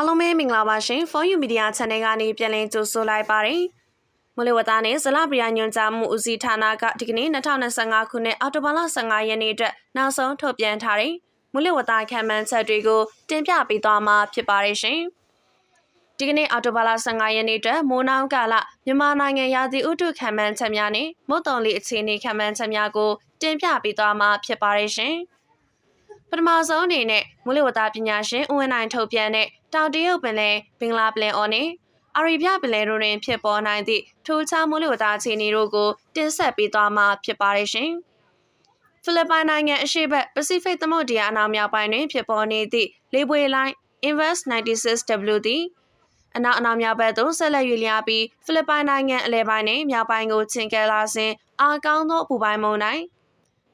အားလုံးပဲမင်္ဂလာပါရှင် For You Media Channel ကနေပြန်လည်ကြိုဆိုလိုက်ပါတယ်။မလဝတာနဲ့ဇလပရိယညွန်ကြားမှုဦးစီးဌာနကဒီကနေ့2025ခုနှစ်အောက်တိုဘာလ15ရက်နေ့အတွက်နောက်ဆုံးထုတ်ပြန်ထားတဲ့မလဝတာခံမှန်းချက်တွေကိုတင်ပြပေးသွားမှာဖြစ်ပါတယ်ရှင်။ဒီကနေ့အော်တိုဘာလ15ရက်နေ့အတွက်မိုးနောင်ကာလမြန်မာနိုင်ငံရာသီဥတုခံမှန်းချက်များနဲ့မုတ်တုံလေးအခြေအနေခံမှန်းချက်များကိုတင်ပြပေးသွားမှာဖြစ်ပါတယ်ရှင်။ ပထမဆုံးအနေနဲ့မူလဝတ္တပညာရှင်ဦးဝင်းနိုင်ထုတ်ပြန်တဲ့တောင်တရုတ်ပင်လယ်ဘင်္ဂလားပင်လယ်အော်နဲ့အာရီဗျပင်လယ်တို့တွင်ဖြစ်ပေါ်နိုင်သည့်ထိုးခြားမူလဝတ္တအခြေအနေတို့ကိုတင်ဆက်ပေးသွားမှာဖြစ်ပါတယ်ရှင်။ဖိလစ်ပိုင်နိုင်ငံအရှေ့ဘက်ပစိဖိတ်သမုဒ္ဒရာအနောက်မြောက်ပိုင်းတွင်ဖြစ်ပေါ်နေသည့်လေပွေလိုင်း Invest 96W သည်အနောက်အနောက်မြောက်ဘက်သို့ဆက်လက်ရွေ့လျားပြီးဖိလစ်ပိုင်နိုင်ငံအလဲပိုင်းနှင့်မြောက်ပိုင်းကိုချဉ်ကဲလာစဉ်အာကောင်းသောပူပိုင်းမုန်တိုင်း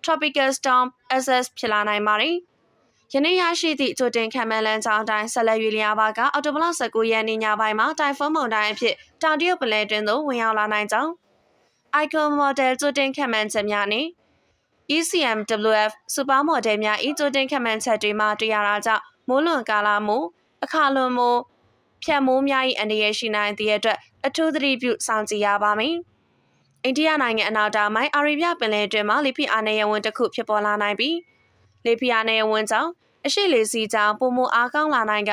Tropical Storm SS ဖြစ်လာနိုင်ပါတယ်။ယနေ့ရရှိသည့်ကြိုတင်ခံမှန်းလန်းကြောင်းတိုင်းဆက်လက်ရွေလျားပါကအော်တိုဘလ19ရက်နေ့ညပိုင်းမှာတိုင်ဖွန်းမုန်တိုင်းအဖြစ်တောင်တရုတ်ပလဲတွင်သို့ဝင်ရောက်လာနိုင်ကြောင်း Icon Model ကြိုတင်ခံမှန်းချက်များနှင့် ECMWF Super Model များဤကြိုတင်ခံမှန်းချက်တွေမှာတွေ့ရတာကြောင့်မိုးလွန်ကာလမိုးအခါလွန်မိုးဖြတ်မိုးများ၏အန္တရာယ်ရှိနိုင်သည့်အတွက်အထူးသတိပြုစောင့်ကြည့်ရပါမည်။ အိန္ဒိယနိုင်ငံအနောက်တောင်ပိုင်းအာရေဗျပင်လယ်တွင်မှလေဖိအားနည်းရဝန်တစ်ခုဖြစ်ပေါ်လာနိုင်ပြီးလေဖိအားနည်းရဝန်ကြောင့်အရှိလေစီကြောင့်ပုံမအားကောင်းလာနိုင်က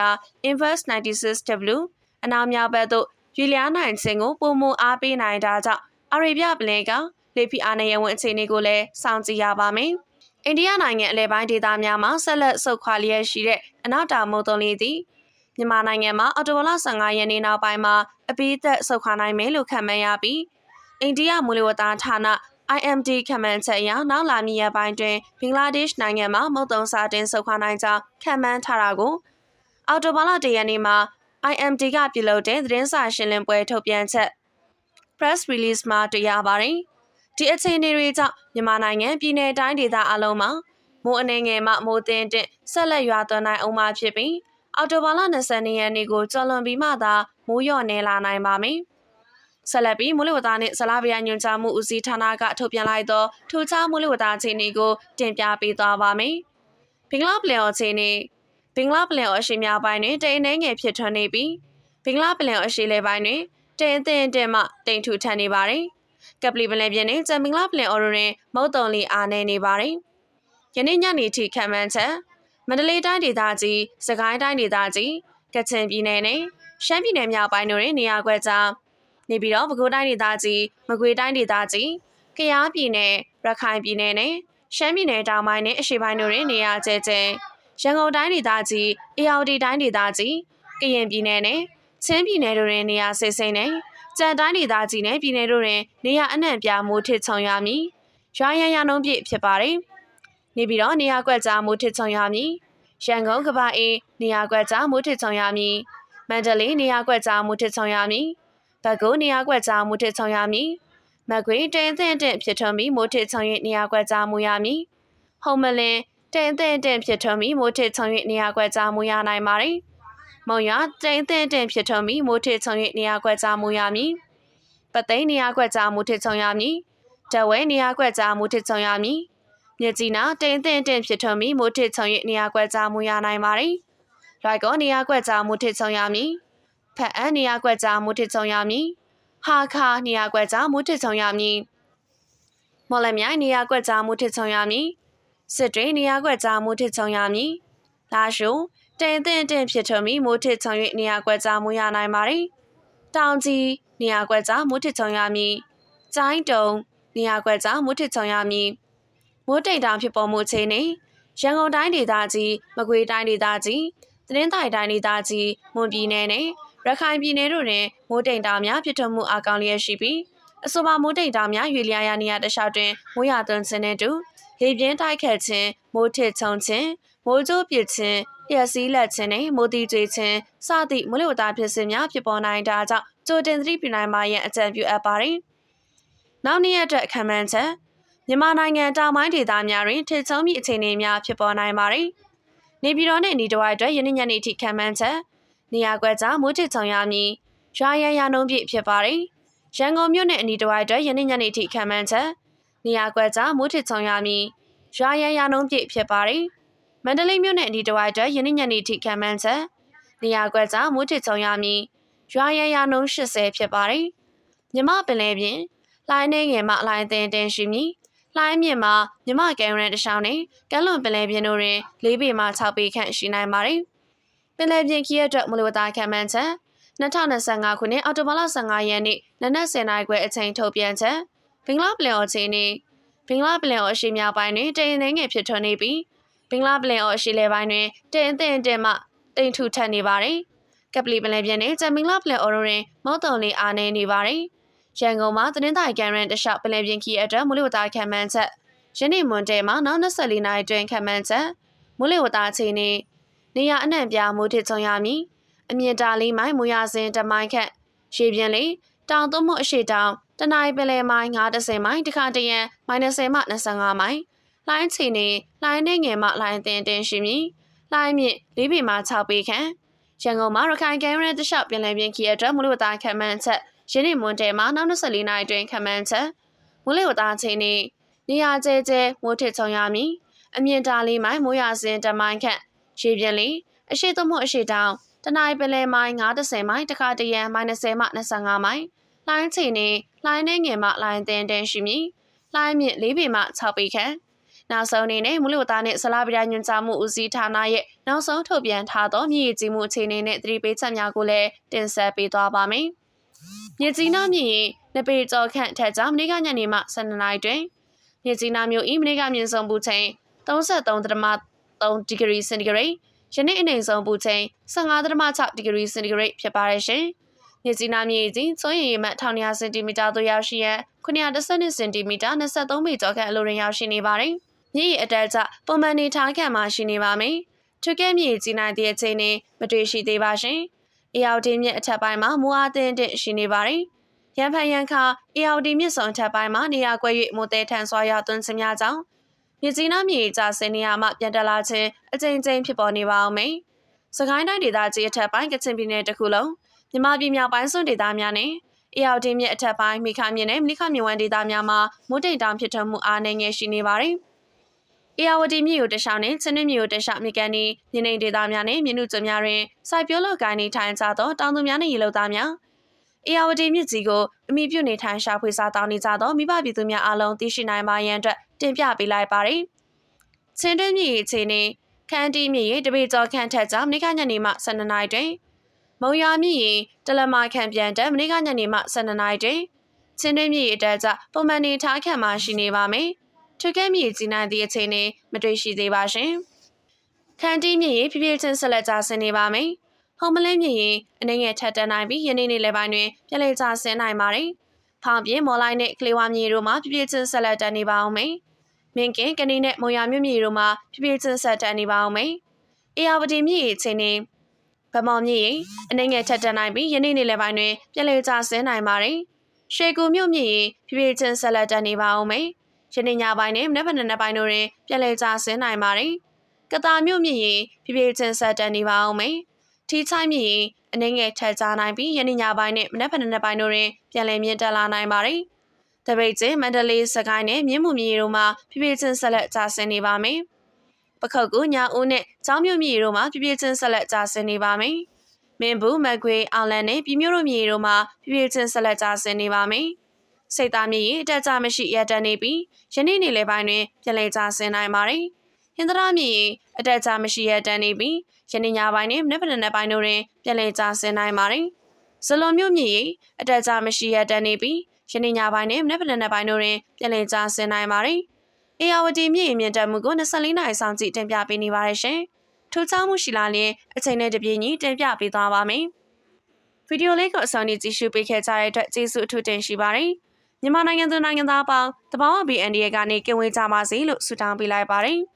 Invest 96W အနောက်မြောက်ဘက်သို့ရွေလျားနိုင်ခြင်းကိုပုံမအားပေးနိုင်တာကြောင့်အာရေဗျပင်လယ်ကလေဖိအားနည်းရဝန်အခြေအနေကိုလည်းစောင့်ကြည့်ရပါမယ်။အိန္ဒိယနိုင်ငံအလဲပိုင်းဒေသများမှာဆက်လက်ဆုတ်ခွာလျက်ရှိတဲ့အနောက်တောင်မုတ်တုံလေးသည်မြန်မာနိုင်ငံမှာအော်တိုဘလ15ရက်နေ့နောက်ပိုင်းမှာအပိသက်ဆုတ်ခွာနိုင်မယ်လို့ခန့်မှန်းရပြီး အိန္ဒိယမူလဝတ္တဌာန IMD ခန့်မှန်းချက်အရနောက်လာမည့်ရက်ပိုင်းတွင်ဘင်္ဂလားဒေ့ရှ်နိုင်ငံမှာမုတ်တုံစာတင်ဆုတ်ခွာနိုင်ကြောင်းခန့်မှန်းထားတာကိုအော်တိုဘာလတရက်နေ့မှာ IMD ကပြုလုပ်တဲ့သတင်းစာရှင်းလင်းပွဲထုတ်ပြန်ချက် press release မှာတွေ့ရပါတယ်။ဒီအခြေအနေတွေကြောင့်မြန်မာနိုင်ငံပြည်내တိုင်းဒေသအလုံးမှာမိုးအနေငယ်မှမိုးတင်တဲ့ဆက်လက်ရွာသွန်းနိုင်အောင်မှဖြစ်ပြီးအော်တိုဘာလ22ရက်နေ့ကိုကျော်လွန်ပြီးမှသာမိုးလျော့နေလာနိုင်ပါမယ်။ ဆက်လက်ပြီးမိုးလေဝသနှင့်ဇလားဗျာညွှန်ကြားမှုဦးစီးဌာနကထုတ်ပြန်လိုက်သောထူခြားမိုးလေဝသအခြေအနေကိုတင်ပြပေးသွားပါမယ်။ဘင်္ဂလားပလင်အော်အခြေအနေဘင်္ဂလားပလင်အော်အရှိများပိုင်းတွင်တိမ်နှဲငယ်ဖြစ်ထွန်းနေပြီးဘင်္ဂလားပလင်အော်အရှိလေပိုင်းတွင်တိမ်အသင့်တင်မှတိမ်ထူထန်နေပါတယ်။ကပလီပလင်ပြင်းနှင့်ဂျမင်္ဂလာပလင်အော်တွင်မုတ်တုံလီအားနေနေပါတယ်။ယနေ့ညနေထိခံမှန်းချက်မန္တလေးတိုင်းဒေသကြီး၊စကိုင်းတိုင်းဒေသကြီး၊ကချင်ပြည်နယ်နဲ့ရှမ်းပြည်နယ်မြောက်ပိုင်းတို့တွင်နေရာကွက်ကြား နေပြီးတော့ပဲခူးတိုင်းဒေသကြီးမကွေးတိုင်းဒေသကြီးကယားပြည်နယ်ရခိုင်ပြည်နယ်နဲ့ရှမ်းပြည်နယ်တောင်ပိုင်းနဲ့အရှေ့ပိုင်းတို့တွင်နေရာကျဲကျဲရန်ကုန်တိုင်းဒေသကြီးအေရဝတီတိုင်းဒေသကြီးကရင်ပြည်နယ်နဲ့ချင်းပြည်နယ်တို့တွင်နေရာစိစိမ့်နဲ့ကြံတိုင်းဒေသကြီးနဲ့ပြည်နယ်တို့တွင်နေရာအနှံ့ပြားမိုးထစ်ချုံရမည်ရွာရန်ရနှုံးပြည့်ဖြစ်ပါတယ်နေပြီးတော့နေရာကွက်ကြားမိုးထစ်ချုံရမည်ရန်ကုန်ကပအေးနေရာကွက်ကြားမိုးထစ်ချုံရမည်မန္တလေးနေရာကွက်ကြားမိုးထစ်ချုံရမည် ဘက်ကိုနေရာကွက်ကြားမူထစ်ဆောင်ရမည်မကွေတဲအသင့်အင့်ဖြစ်ထွန်းပြီးမိုးထစ်ဆောင်၍နေရာကွက်ကြားမူရမည်ဟုံမလင်တဲအသင့်အင့်ဖြစ်ထွန်းပြီးမိုးထစ်ဆောင်၍နေရာကွက်ကြားမူရနိုင်ပါသည်မုံရတဲအသင့်အင့်ဖြစ်ထွန်းပြီးမိုးထစ်ဆောင်၍နေရာကွက်ကြားမူရမည်ပသိန်းနေရာကွက်ကြားမူထစ်ဆောင်ရမည်တဝဲနေရာကွက်ကြားမူထစ်ဆောင်ရမည်မြကြီးနာတိန်တင်တင်ဖြစ်ထွန်းပြီးမိုးထစ်ချုံ၍နေရာကွက်ကြားမူရနိုင်ပါသည်။လိုက်ကောနေရာကွက်ကြားမူထစ်ချုံရမည် ဖက်အန်နေရာကွက်ကြားမူတစ်ချုံရမည်ဟာခါနေရာကွက်ကြားမူတစ်ချုံရမည်မော်လမြိုင်နေရာကွက်ကြားမူတစ်ချုံရမည်စစ်တွေနေရာကွက်ကြားမူတစ်ချုံရမည်လာရှုတင်တင်တင်ဖြစ်ထွန်ပြီးမူတစ်ချုံ၍နေရာကွက်ကြားမူရနိုင်ပါသည်တောင်ကြီးနေရာကွက်ကြားမူတစ်ချုံရမည်ကျိုင်းတုံနေရာကွက်ကြားမူတစ်ချုံရမည်မိုးတိမ်တောင်ဖြစ်ပေါ်မှုအခြေအနေရန်ကုန်တိုင်းဒေသကြီးမကွေးတိုင်းဒေသကြီးသတင်းတိုင်တိုင်းဒေသကြီးမွန်ပြည်နယ်နဲ့ ရခိုင်ပြည်နယ်တို့တွင်မိုးတိမ်တောင်များဖြစ်ထွန်းမှုအကောင်လျက်ရှိပြီးအဆိုပါမိုးတိမ်တောင်များရွေလျားရာနေရာတခြားတွင်မိုးရွာသွန်းခြင်းနဲ့တူလေပြင်းတိုက်ခတ်ခြင်းမိုးထစ်ချုံခြင်းမိုးကြိုးပစ်ခြင်းပျက်စီးလက်ခြင်းနဲ့မိုးတိကျွေးခြင်းစသည့်မိုးလေဝသဖြစ်စဉ်များဖြစ်ပေါ်နိုင်တာကြောင့်ကြိုတင်သတိပြုနိုင်ပါရန်အကြံပြုအပ်ပါတယ်။နောက်နေ့ရက်အတွက်ခံမှန်းချက်မြန်မာနိုင်ငံတောင်ပိုင်းဒေသများတွင်ထစ်ချုံမိအခြေအနေများဖြစ်ပေါ်နိုင်ပါတယ်။နေပြည်တော်နှင့်ဤတဝိုက်အတွက်ယနေ့ညနေထိခံမှန်းချက် နေရာကွက်ကြားမိုးထစ်ချုံရမည်ရွာရန်ရနှုံးပြည့်ဖြစ်ပါတယ်ရန်ကုန်မြို့နယ်အနီးတစ်ဝိုက်အတွက်ယနေ့ညနေထိခံမှန်းချက်နေရာကွက်ကြားမိုးထစ်ချုံရမည်ရွာရန်ရနှုံးပြည့်ဖြစ်ပါတယ်မန္တလေးမြို့နယ်အနီးတစ်ဝိုက်အတွက်ယနေ့ညနေထိခံမှန်းချက်နေရာကွက်ကြားမိုးထစ်ချုံရမည်ရွာရရနှုံး80ဖြစ်ပါတယ်မြမပင်လေပြင်လိုင်းနေငယ်မှလိုင်းတင်တင်ရှိမည်လိုင်းမြင့်မှာမြမကဲရန်တရှောင်းနဲ့ကဲလွန်ပင်လေပြင်တို့တွင်၄ပေမှ6ပေခန့်ရှိနိုင်ပါတယ် ပင်လေပြင်ခီးရအတွက်မလိုတာခံမှန်းချက်2025ခုနှစ်အောက်တိုဘာလ15ရက်နေ့နနက်10:00နာရီခွဲအချိန်ထုတ်ပြန်ချက်ဘင်္ဂလားပလင်အော်ချင်းနေဘင်္ဂလားပလင်အော်အရှိမြောက်ပိုင်းတွင်တရင်နှင်းငယ်ဖြစ်ထွန်းနေပြီးဘင်္ဂလားပလင်အော်အရှိလေပိုင်းတွင်တရင်တင်တင်မှတိမ်ထူထပ်နေပါတယ်ကပလီပလင်ပြင်းနဲ့ဂျမ်ဘင်္ဂလားပလင်အော်တွင်မောက်တုံလေးအားနေနေပါတယ်ရန်ကုန်မှာသတင်းတိုင်ကန်ရန်တခြားပလင်ပြင်းခီအတွက်မူလဝတာခံမှန်းချက်ယနေ့မွန်တဲမှာနောက်24နာရီတွင်ခံမှန်းချက်မူလဝတာချင်းနေ နေရအနှံ့ပြမိုးထစ်ချုံရမည်အမြင့်တာလေးမိုင်မူရစင်တမိုင်ခန့်ရေပြင်းလေးတောင်သွမှုအရှိတောင်တနအိပလဲမိုင်90မိုင်တခါတရံ -30 မှ25မိုင်လိုင်းချီနေလိုင်းနေငယ်မှလိုင်းတင်တင်ရှိမည်လိုင်းမြင့်၄ပေမှ6ပေခန့်ရန်ကုန်မှာရခိုင်ကမ်းရန်တလျှောက်ပြင်လည်ပြင်ခီအတွက်မူလဝတာခံမှန်းချက်ယနေ့မွန်တဲမှာနောက်24နာရီတွင်ခံမှန်းချက်မူလဝတာချင်းနေနေရာကျဲကျဲမိုးထစ်ချုံရမည်အမြင့်တာလေးမိုင်မိုးရစင်တမိုင်ခန့် ရေပြင်းလေးအရှိသွမှုအရှိတောင်တနအိပလဲမိုင်90မိုင်တခါတရံ -30 မှ25မိုင်လိုင်းချီနေလိုင်းနေငယ်မှလိုင်းတင်တင်ရှိမည်လိုင်းမြင့်၄ပေမှ6ပေခန့်နောက်ဆုံးအနေနဲ့မူလဝသားနဲ့ဆလာပြညွန်ကြားမှုဦးစီးဌာနရဲ့နောက်ဆုံးထုတ်ပြန်ထားသောမြေကြီးမှုအခြေအနေနဲ့သတိပေးချက်များကိုလည်းတင်ဆက်ပေးသွားပါမယ်။မြေကြီးနားမြင့်ရင်နှစ်ပေကျော်ခန့်ထက်ကြောင့်မနေ့ကညနေမှ12နာရီတွင်မြေကြီးနားမြို့ဤမနေ့ကမြင့်ဆုံးပူချိန်33.3 ဒီဂရီစင်တီဂရိတ်ယနေ့အနေဆုံးပူချိန်15.6ဒီဂရီစင်တီဂရိတ်ဖြစ်ပါတယ်ရှင်။မြေကြီးနားမြေကြီးစွမ်းရည်ရမှတ်1900စင်တီမီတာသို့ရောက်ရှိရန်912စင်တီမီတာ23ပေကျော်ခန့်အလိုတွင်ရောက်ရှိနေပါတယ်။မြေအတက်ကျပုံမှန်နေထားခံမှရှိနေပါမယ်။ထွကဲမြေကြီးနိုင်တဲ့အချိန်နဲ့မတွေ့ရှိသေးပါရှင်။အေယော်ဒီမြစ်အထက်ပိုင်းမှာမူအားတင်တင်ရှိနေပါတယ်။ရန်ဖန်ရန်ခါအေယော်ဒီမြစ်ဆောင်ထပ်ပိုင်းမှာနေရာကွက်၍မိုတဲထန်စွာရသွန်းစများကြောင့် မြကြီးနားမြေကြဆင်းနေရမှပြန်တက်လာခြင်းအကြိမ်ကြိမ်ဖြစ်ပေါ်နေပါအောင်မယ်။စကိုင်းတိုင်းဒေသကြီးအထက်ပိုင်းကချင်ပြည်နယ်တစ်ခုလုံးမြမပြည်မြောက်ပိုင်းစွန်းဒေသများနဲ့အေယာဒီမြစ်အထက်ပိုင်းမိခမြစ်နဲ့မိခမြစ်ဝမ်းဒေသများမှာမိုးတိမ်တောင်ဖြစ်ထွန်းမှုအားနည်းငယ်ရှိနေပါတယ်။အေယာဝတီမြစ်ကိုတခြားနဲ့ချင်းမြစ်ကိုတခြားမြစ်ကန်ဒီမြင်းနေဒေသများနဲ့မြင်းနုကျွများတွင်စိုက်ပျိုးလောက်ကိုင်းနေထိုင်ကြသောတောင်သူများနဲ့ရေလုံသားများအေယာဝတီမြစ်ကြီးကိုအမိပြုနေထိုင်ရှာဖွေစားတောင်းနေကြသောမိဘပြည်သူများအားလုံးသိရှိနိုင်ပါရန်အတွက် တင်ပြပေးလိုက်ပါတယ်။ချင်းတွင်းမြစ်အခြေအနေခန်းတီးမြစ်ရေတပေကျော်ခန့်ထက်ကြောင့်မိခညနေမှ12နာရီတွင်မုံရွာမြစ်ရေတလမခံပြန်တက်မနေ့ကညနေမှ12နာရီတွင်ချင်းတွင်းမြစ်ရေတက်ကြပုံမှန်နေထားခံမှရှိနေပါမယ်။ထွကဲမြစ်ကြီးနိုင်သည့်အချိန်နဲ့မတွေ့ရှိသေးပါရှင်။ခန်းတီးမြစ်ရေဖြည်းဖြည်းချင်းဆက်လက်ကျဆင်းနေပါမယ်။ဟုံမလင်းမြစ်ရေအနေငယ်ထက်တန်းနိုင်ပြီးယနေ့နေ့လယ်ပိုင်းတွင်ပြန်လည်ကျဆင်းနိုင်ပါတယ်။ဖောင်ပြင်းမော်လိုက်နဲ့ကလေးဝါမြေတို့မှာဖြည်းဖြည်းချင်းဆက်လက်တန်းနေပါအောင်မယ်။ မင်းကင်ကနေနဲ့မုံရမြို့မြေတို့မှာဖြည်းဖြည်းချင်းဆက်တန်းနေပါအောင်မယ်။အေယာဝတီမြစ်ရေချင်းနဲ့ဗမောင်မြင့်ရင်အနေငယ်ထက်တန်နိုင်ပြီးယနေ့နေ့လယ်ပိုင်းတွင်ပြည်လေကျဆင်းနိုင်ပါတယ်။ရွှေကူမြို့မြင့်ရင်ဖြည်းဖြည်းချင်းဆက်လက်တက်နေပါအောင်မယ်။ယနေ့ညပိုင်းနဲ့မနေ့ကနေ့ပိုင်းတို့တွင်ပြည်လေကျဆင်းနိုင်ပါတယ်။ကတာမြို့မြင့်ရင်ဖြည်းဖြည်းချင်းဆက်တက်နေပါအောင်မယ်။ထီချိုင်းမြင့်ရင်အနေငယ်ထက်ကြနိုင်ပြီးယနေ့ညပိုင်းနဲ့မနေ့ကနေ့ပိုင်းတို့တွင်ပြည်လေမြင့်တက်လာနိုင်ပါတယ်။ တပိတ်ကျင်းမန္တလေးစကိုင်းနဲ့မြင်းမူမြေတို့မှာဖြည်းဖြည်းချင်းဆက်လက်ကျဆင်းနေပါမယ်။ပခုတ်ကူညာဦးနဲ့ကျောင်းမြို့မြေတို့မှာပြပြချင်းဆက်လက်ကြာဆင်းနေပါမယ်။မင်းဘူးမကွေအောင်လန်နဲ့ပြည်မြို့တို့မြေတို့မှာပြပြချင်းဆက်လက်ကြာဆင်းနေပါမယ်။စိတ်သားမြေရေအတက်ကြမရှိရတန်နေပြီးယနေ့နေ့လယ်ပိုင်းတွင်ပြန်လည်ကြာဆင်းနိုင်ပါတယ်။ဟင်္ဒရာမြေရေအတက်ကြမရှိရတန်နေပြီးယနေ့ညပိုင်းတွင်မနေ့ကနေ့ပိုင်းတို့တွင်ပြန်လည်ကြာဆင်းနိုင်ပါတယ်။ဇလွန်မြို့မြေရေအတက်ကြမရှိရတန်နေပြီး ယနေ့ညပိုင်းတွင်မနေ့ကနေ့ပိုင်းတို့တွင်ပြန်လည်ကြာဆင်းနိုင်ပါတယ်။အေယာဝတီမြင့်မြင့်တက်မှုကို24နာရီဆောင်ကြည့်တင်ပြပေးနေပါတယ်ရှင်။ထူးခြားမှုရှိလာရင်အချိန်နဲ့တပြေးညီတင်ပြပေးသွားပါမယ်။ဗီဒီယိုလေးကိုအဆောင်နေကြည့်ရှုပေးခဲ့ကြတဲ့အတွက်ကျေးဇူးအထူးတင်ရှိပါတယ်။မြန်မာနိုင်ငံသူနိုင်ငံသားအပေါင်းတဘာဝ BND ကနေကင်ဝေးကြပါစေလို့ဆုတောင်းပေးလိုက်ပါတယ်။